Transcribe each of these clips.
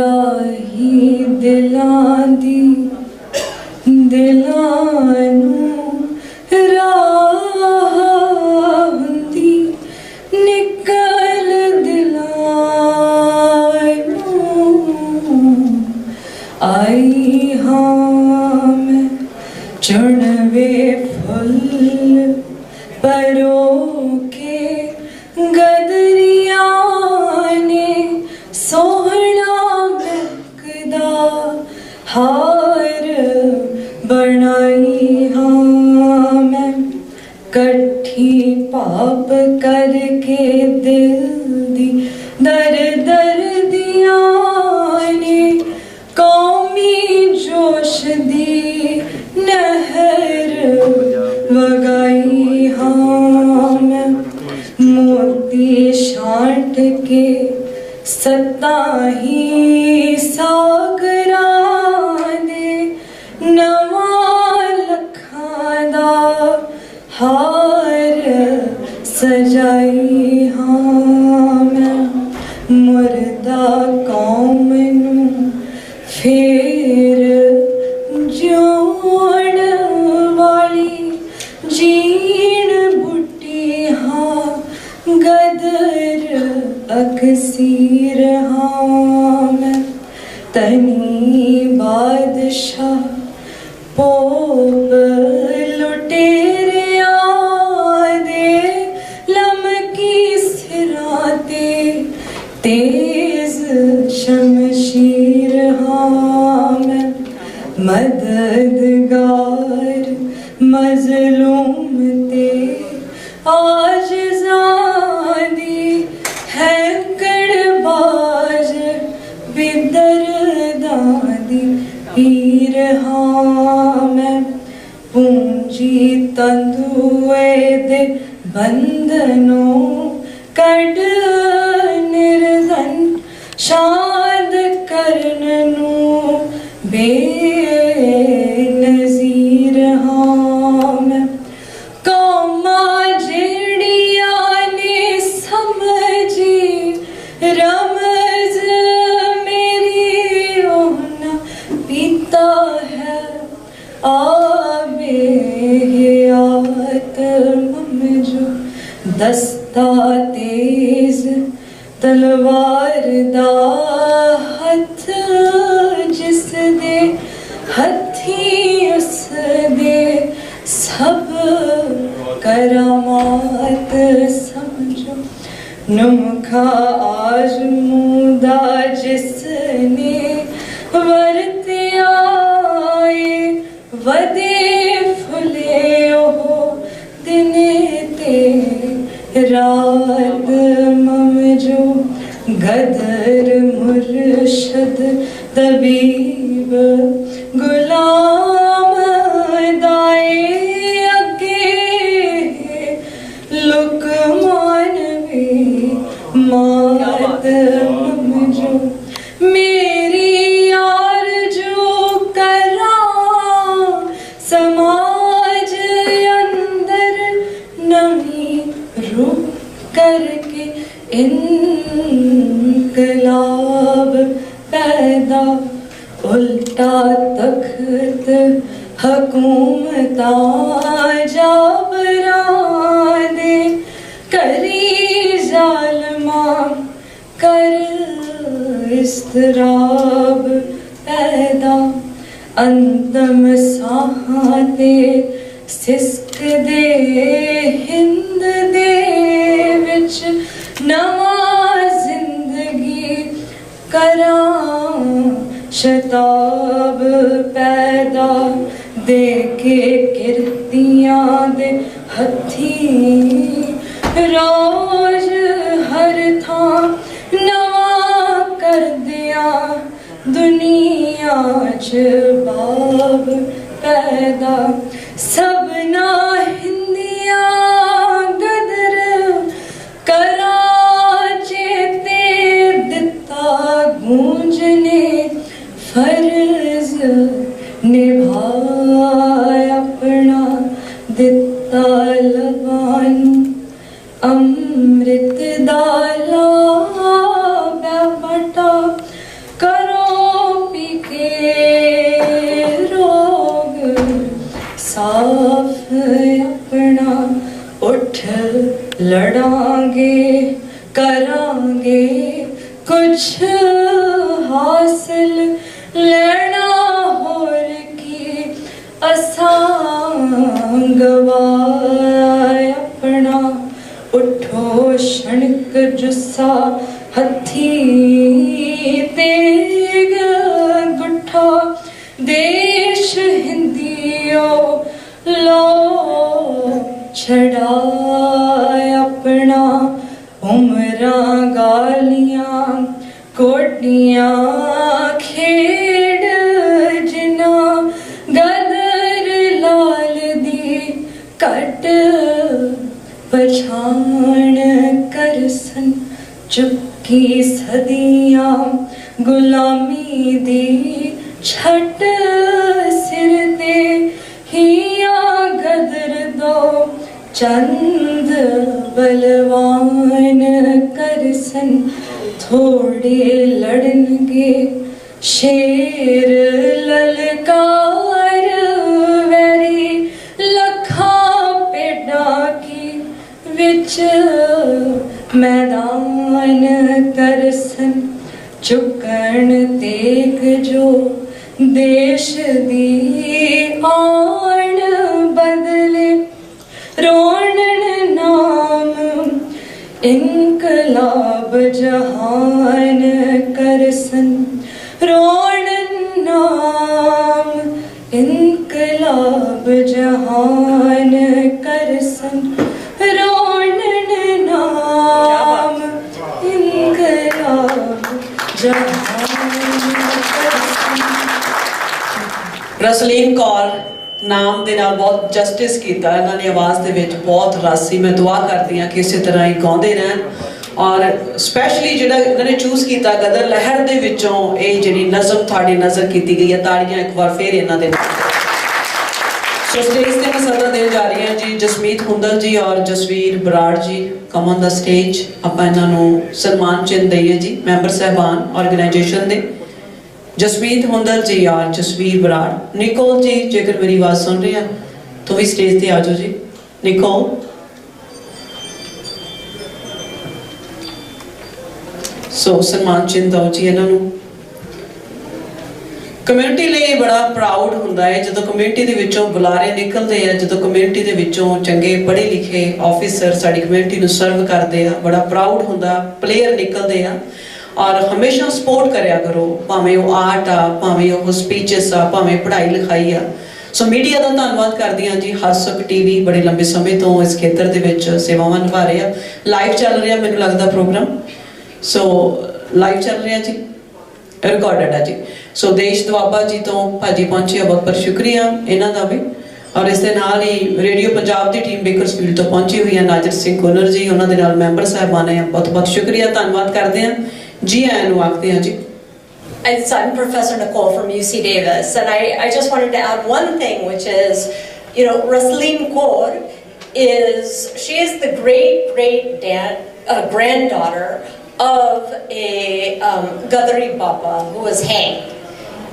ਰਾਹੀ ਦਿਲਾਂ ਦੀ, ਦਿਲਾਂ ਨੂੰ ਰਾਹ ਹੁੰਦੀ ਨਿਕਲ ਦਿਲਾਂ ਨੂੰ। ਆਈ ਹਾਂ ਮੈਂ ਚੁਣਵੇ ਫੁੱਲ, ਪਰੋ ਇਕੱਠੀ ਪਾਪ ਕਰਕੇ ਦਿਲ ਦੀ ਦਰ ਦਰ ਦੀਆਂ ਨੇ, ਕੌਮੀ ਜੋਸ਼ ਦੀ ਨਹਿਰ ਵਗਾਈ ਹਾਂ ਮੋਤੀ ਛਾਂਟ ਕੇ ਸਤਾ ਹੀ ਸਾਗਰਾਂ ਸਜਾਈ ਹਾਂ ਮੈਂ, ਮਰਦਾ ਕੌਮ ਨੂੰ। ਫੇਰ ਜੋੜ ਵਾਲੀ ਜੀਣ ਬੁੱਟੀ ਹਾਂ, ਗਦਰ ਅਕਸੀਰ ਹਾਂ ਮੈਂ। ਤਨੀ ਬਾਦਸ਼ਾਹ, ਪੋਪ ਕਰਨ ਨੂੰ ਬੇਨਜ਼ੀਰ ਹਾਂ ਮੈਂ। ਕੌਮਾਂ ਜਿਹੜੀਆਂ ਨੇ ਸਮਝੀ, ਰਮਜ਼ ਮੇਰੀ ਉਹਨਾਂ ਪੀਤਾ ਹੈ। ਆਬੇ ਹਯਾਤ ਮਮਜੋ, ਦਸਤਾ ਤੇਜ਼, ਤਲਵਾਰ ਦਾ amată sanjo Numka aaj muda jisne vartiyaye vade phule ho dine te raat mam jo gadar murshad tabib गुलाब ਹਕੂਮਤਾਂ ਜਾਬਰਾਂ ਦੇ ਕਰੀ ਜ਼ਾਲਮਾਂ ਕਰ ਇਸਤਰਾਬ ਪੈਦਾ ਅੰਤਮ ਸਾਹਾਂ ਤੇ ਸਿਸਕ ਦੇ ਹਿੰਦ ਦੇ ਵਿੱਚ ਨਵਾਂ ਜ਼ਿੰਦਗੀ ਕਰਾਂ ਸ਼ਤਾਬ ਪੈਦਾ ਦੇ ਕੇ ਕਿਰਤੀਆਂ ਦੇ ਹੱਥੀ। ਰੋਜ਼ ਹਰ ਥਾਂ ਨਵਾਂ ਕਰਦਿਆਂ ਦੁਨੀਆ ਚ ਬਾਬ ਪੈਦਾ। ਸਭਨਾ ਹਿੰਦੀਆਂ ਗਦਰ ਕਰਾਚੇ ਤੇ ਦਿੱਤਾ ਗੂੰਜ ਨੇ ਫਰਜ਼ ਨਿਭਾ ਆਪਣਾ ਉੱਠ ਲੜਾਂਗੇ, ਕਰਾਂਗੇ ਕੁਛ ਹਾਸਲ। ਲੈਣਾ ਹੋਰ ਕੀ, ਅਸਾਂ ਗਵਾਇਆ ਆਪਣਾ। ਉਠੋ ਸ਼ਣਕ ਜੁੱਸਾ ਹੱਥੀ ਤੇਗ ਗੁੱਠਾ। ਦੇਸ਼ ਹਿੰਦੀਓ, ਲੋ ਛੜਾ ਆਪਣਾ ਉਮਰਾਂ ਗਾਲੀਆਂ ਕੋਟੀਆਂ ਖੇਡ ਜਿਨਾ ਗਦਰ ਲਾਲ ਦੀ ਘਟ ਪਛਾਣ ਕਰਸਨ ਚੁੱਕੀ ਸਦੀਆਂ, ਗੁਲਾਮੀ ਦੀ ਛਟ ਚੰਦ ਬਲਵਾਨ ਕਰਸਨ ਥੋੜੇ ਲੜਨਗੇ ਸ਼ੇਰ ਲਲਕਾਰ ਵੈਰੀ ਲੱਖਾਂ ਪੇਡਾਂ ਕੀ ਵਿੱਚ ਮੈਦਾਨ ਕਰਸਨ ਚੁੱਕਣ ਤੇਗ ਜੋ ਦੇਸ਼ ਦੀ ਆਣ ਬਦਲੇ ਇਨਕਲਾਬ ਜਹਾਨ ਕਰਸਨ ਰੋਣਨ ਨਾਮ ਇਨਕਲਾਬ ਜਹਾਨ ਕਰਸਨ ਰੋਣਨ ਨਾਮ ਇਨਕਲਾਬ ਜਹਾਨ ਕਰਸਨ। ਰਸਲੀਨ ਕੌਰ ਨਾਮ ਦੇ ਨਾਲ ਬਹੁਤ ਜਸਟਿਸ ਕੀਤਾ। ਇਹਨਾਂ ਦੀ ਆਵਾਜ਼ ਦੇ ਵਿੱਚ ਬਹੁਤ ਰਸ ਸੀ ਮੈਂ ਦੁਆ ਕਰਦੀ ਹਾਂ ਕਿ ਇਸੇ ਤਰ੍ਹਾਂ ਹੀ ਗਾਉਂਦੇ ਰਹਿਣ। ਔਰ ਸਪੈਸ਼ਲੀ ਜਿਹੜਾ ਇਹਨਾਂ ਨੇ ਚੂਜ਼ ਕੀਤਾ, ਗਦਰ ਲਹਿਰ ਦੇ ਵਿੱਚੋਂ ਇਹ ਜਿਹੜੀ ਨਜ਼ਮ ਤੁਹਾਡੀ ਨਜ਼ਰ ਕੀਤੀ ਗਈ ਹੈ, ਤਾੜੀਆਂ ਇੱਕ ਵਾਰ ਫੇਰ ਇਹਨਾਂ ਦੇ ਨਾਲ। ਸੋ ਸਟੇਜ ਤੇ ਮੈਂ ਸਦਾ ਦੇਣ ਜਾ ਰਹੀ ਹਾਂ ਜੀ, ਜਸਮੀਤ ਹੁੰਦਲ ਜੀ ਔਰ Jasvir Brar ji come on the stage ਆਪਾਂ ਇਹਨਾਂ ਨੂੰ ਸਨਮਾਨ ਚਿੰਨ੍ਹ ਦਈਏ ਜੀ, ਮੈਂਬਰ ਸਹਿਬਾਨ ਆਰਗੇਨਾਈਜੇਸ਼ਨ ਦੇ। ਜਸਮੀਤ ਹੁੰਦਲ ਜੀ ਔਰ ਜਸਵੀਰ ਬਰਾੜ। ਨਿਕੋਲ ਜੀ, ਜੇਕਰ ਮੇਰੀ ਆਵਾਜ਼ ਸੁਣ ਰਹੇ ਆ, ਤਾਂ ਵੀ ਸਟੇਜ ਤੇ ਆ ਜਾਓ ਜੀ। ਨਿਕੋਲ। ਸੋ, ਸਨਮਾਨ ਚਿੰਨ੍ਹ ਦਿਓ ਜੀ ਇਹਨਾਂ ਨੂੰ। ਕਮਿਊਨਿਟੀ ਲਈ ਬੜਾ ਪ੍ਰਾਊਡ ਹੁੰਦਾ ਹੈ। ਜਦੋਂ ਕਮਿਊਨਿਟੀ ਦੇ ਵਿੱਚੋਂ ਬੁਲਾਰੇ ਨਿਕਲਦੇ ਆ, ਜਦੋਂ ਕਮਿਊਨਿਟੀ ਦੇ ਵਿੱਚੋਂ ਚੰਗੇ ਪੜ੍ਹੇ ਲਿਖੇ ਆਫੀਸਰ ਸਾਡੀ ਕਮਿਊਨਿਟੀ ਨੂੰ ਸਰਵ ਕਰਦੇ ਆ, ਬੜਾ ਪ੍ਰਾਊਡ ਹੁੰਦਾ ਪਲੇਅਰ ਨਿਕਲਦੇ ਆ। ਔਰ ਹਮੇਸ਼ਾ ਸਪੋਰਟ ਕਰਿਆ ਕਰੋ, ਭਾਵੇਂ ਉਹ ਆਰਟ ਆ, ਭਾਵੇਂ ਉਹ ਸਪੀਚਸ ਆ, ਭਾਵੇਂ ਪੜ੍ਹਾਈ ਲਿਖਾਈ ਆ। ਸੋ ਮੀਡੀਆ ਦਾ ਧੰਨਵਾਦ ਕਰਦੀ ਹਾਂ ਜੀ ਹਸਕ ਟੀਵੀ ਬੜੇ ਲੰਬੇ ਸਮੇਂ ਤੋਂ ਇਸ ਖੇਤਰ ਦੇ ਵਿੱਚ ਸੇਵਾਵਾਂ ਨਿਭਾ ਰਹੇ ਆ। ਲਾਈਵ ਚੱਲ ਰਿਹਾ ਮੈਨੂੰ ਲੱਗਦਾ ਪ੍ਰੋਗਰਾਮ। ਸੋ ਲਾਈਵ ਚੱਲ ਰਿਹਾ ਜੀ। ਰਿਕਾਰਡਡ ਆ ਜੀ। ਸੋ ਦੇਸ਼ ਦੁਆਬਾ ਜੀ ਤੋਂ ਭਾਜੀ ਪਹੁੰਚੇ ਆ, ਬਹੁਤ ਬਹੁਤ ਸ਼ੁਕਰੀਆ ਇਹਨਾਂ ਦਾ ਵੀ। ਔਰ ਇਸ ਦੇ ਨਾਲ ਹੀ ਰੇਡੀਓ ਪੰਜਾਬ ਦੀ ਟੀਮ ਬੇਕਰਸਫੀਲਡ ਤੋਂ ਪਹੁੰਚੀ ਹੋਈ ਹੈ ਨਾਜਰ ਸਿੰਘ ਕੁਨਰ ਜੀ, ਉਹਨਾਂ ਦੇ ਨਾਲ ਮੈਂਬਰ ਸਾਹਿਬਾਨ ਹੈ ਬਹੁਤ ਬਹੁਤ ਸ਼ੁਕਰੀਆ, ਧੰਨਵਾਦ ਕਰਦੇ ਹਾਂ। Gia Anuakthia. It's, I'm Professor Nicole from UC Davis, and I, I just wanted to add one thing, which is, you know, Rasleen Kaur is, she is the great, great dad, uh, granddaughter of a um, Gadari Baba who was hanged.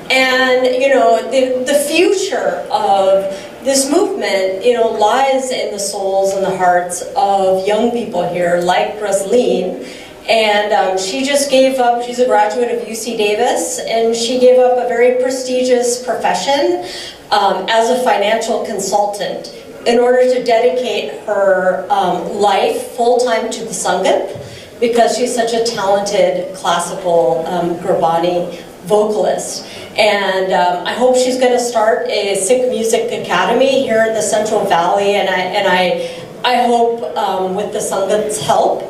And, you know, the, the future of this movement, you know, lies in the souls and the hearts of young people here, like Rasleen, and um, she just gave up, she's a graduate of UC Davis, and she gave up a very prestigious profession um, as a financial consultant in order to dedicate her um, life full time to the Sangat because she's such a talented classical um, Gurbani vocalist. And um, I hope she's going to start a Sikh Music Academy here in the Central Valley, and I, and I, I hope um, with the Sangat's help,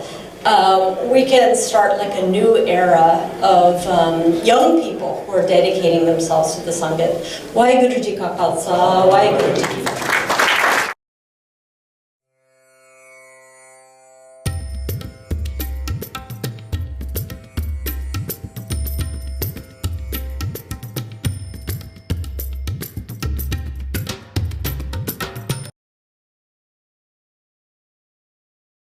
um, we can start like a new era of um, young people who are dedicating themselves to the Sangat. Waheguru Ji Ka Khalsa, Waheguru Ji Ki Fateh.